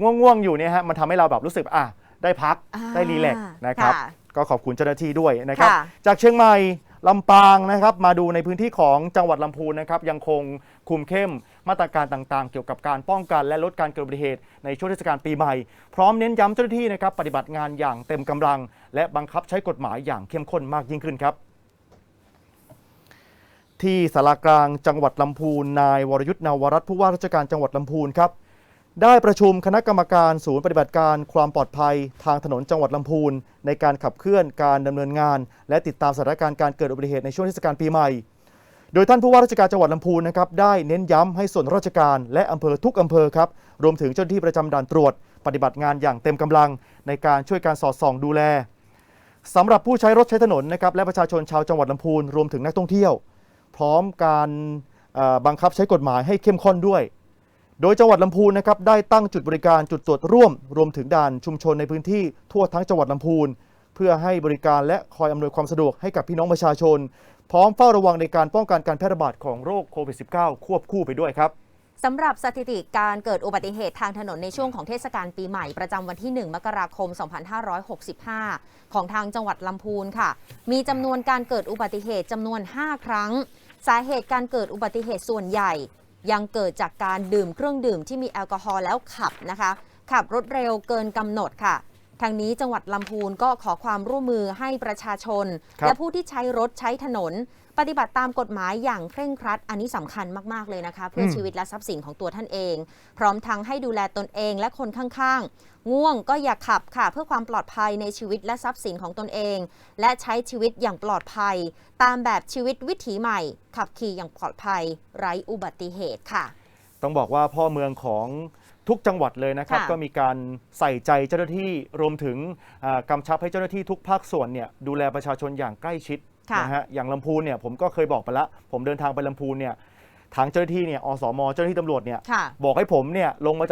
ง่วงๆอยู่เนี่ยฮะมันทำให้เราแบบรู้สึกอะได้พักอ่าได้รีแลกซ์นะครับ ค่ะ ก็ขอบคุณเจ้าหน้าที่ด้วยนะครับ ค่ะ จากเชียงใหม่ลำปางนะครับมาดูในพื้นที่ของจังหวัดลำพูนนะครับยังคงคุมเข้มมาตรการต่างๆ เกี่ยวกับการป้องกันและลดการเกิดอุบัติเหตุในช่วงเทศกาลปีใหม่ พร้อมเน้นย้ำเจ้าหน้าที่นะครับปฏิบัติงานอย่างเต็มกำลัง และบังคับใช้กฎหมายอย่างเข้มข้นมากยิ่งขึ้นครับ ที่สารากลางจังหวัดลำพูนนายวรยุทธ์นาวรัตน์ผู้ว่าราชการจังหวัดลำพูนครับ ได้ประชุมคณะกรรมการศูนย์ปฏิบัติการความปลอดภัย ทางถนนจังหวัดลำพูน ในการขับเคลื่อนการดำเนินงาน และติดตามสถานการณ์การเกิดอุบัติเหตุในช่วงเทศกาลปีใหม่ โดยท่านผู้ว่าราชการจังหวัดลำพูนนะครับได้เน้นย้ำให้ส่วนราชการและอำเภอทุกอำเภอครับรวมถึงเจ้าหน้าที่ประจำด่านตรวจ ปฏิบัติงานอย่างเต็มกำลัง ในการช่วยการสอดส่องดูแลสำหรับผู้ใช้รถใช้ถนนนะครับและประชาชนชาวจังหวัดลำพูนรวมถึงนักท่องเที่ยว พร้อมการบังคับใช้กฎหมายให้เข้มข้นด้วย โดยจังหวัดลำพูนนะครับได้ตั้งจุดบริการจุดตรวจร่วม รวมถึงด่านชุมชนในพื้นที่ทั่วทั้งจังหวัดลำพูน เพื่อให้บริการและคอยอำนวยความสะดวกให้กับพี่น้องประชาชน พร้อมเฝ้าระวังในการป้องกันการแพร่ระบาดของโรคโควิด -19 ควบคู่ไปด้วยครับสำหรับสถิติการเกิดอุบัติเหตุทางถนนในช่วงของเทศกาลปีใหม่ประจำวันที่ 1 มกราคม 2565 ของทางจังหวัดลำพูนค่ะ มีจำนวนการเกิดอุบัติเหตุจำนวน 5 ครั้ง สาเหตุการเกิดอุบัติเหตุส่วนใหญ่ ยังเกิดจากการดื่มเครื่องดื่มที่มีแอลกอฮอล์แล้วขับนะคะ ขับรถเร็วเกินกำหนดค่ะ ทางนี้จังหวัดลำพูนก็ขอความร่วมมือให้ประชาชนครับและผู้ที่ใช้รถใช้ถนน ปฏิบัติตามกฎหมายอย่างเคร่งครัด อันนี้สำคัญมาก ๆ เลยนะคะ เพื่ออมชีวิตและทรัพย์สินของตัวท่านเอง พร้อมทั้งให้ดูแลตนเองและคนข้างๆ ง่วงก็อย่าขับค่ะ เพื่อความปลอดภัยในชีวิตและทรัพย์สินของตนเอง และใช้ชีวิตอย่างปลอดภัย ตามแบบชีวิตวิถีใหม่ ขับขี่อย่างปลอดภัย ไร้อุบัติเหตุค่ะ ต้องบอกว่าพ่อเมืองของ ทุกจังหวัดเลยนะครับ ค่ะก็มีการใส่ใจเจ้าหน้าที่รวมถึงอ่ากำชับให้เจ้าหน้าที่ทุกภาคส่วนเนี่ยดูแลประชาชนอย่างใกล้ชิดค่ะ นะฮะอย่างลำพูนเนี่ยผมก็เคยบอกไปแล้วผมเดินทางไปลำพูนเนี่ยทางเจ้าหน้าที่เนี่ยอสมเจ้าหน้าที่ตำรวจเนี่ยค่ะ บอกให้ผมเนี่ยลงมาจาก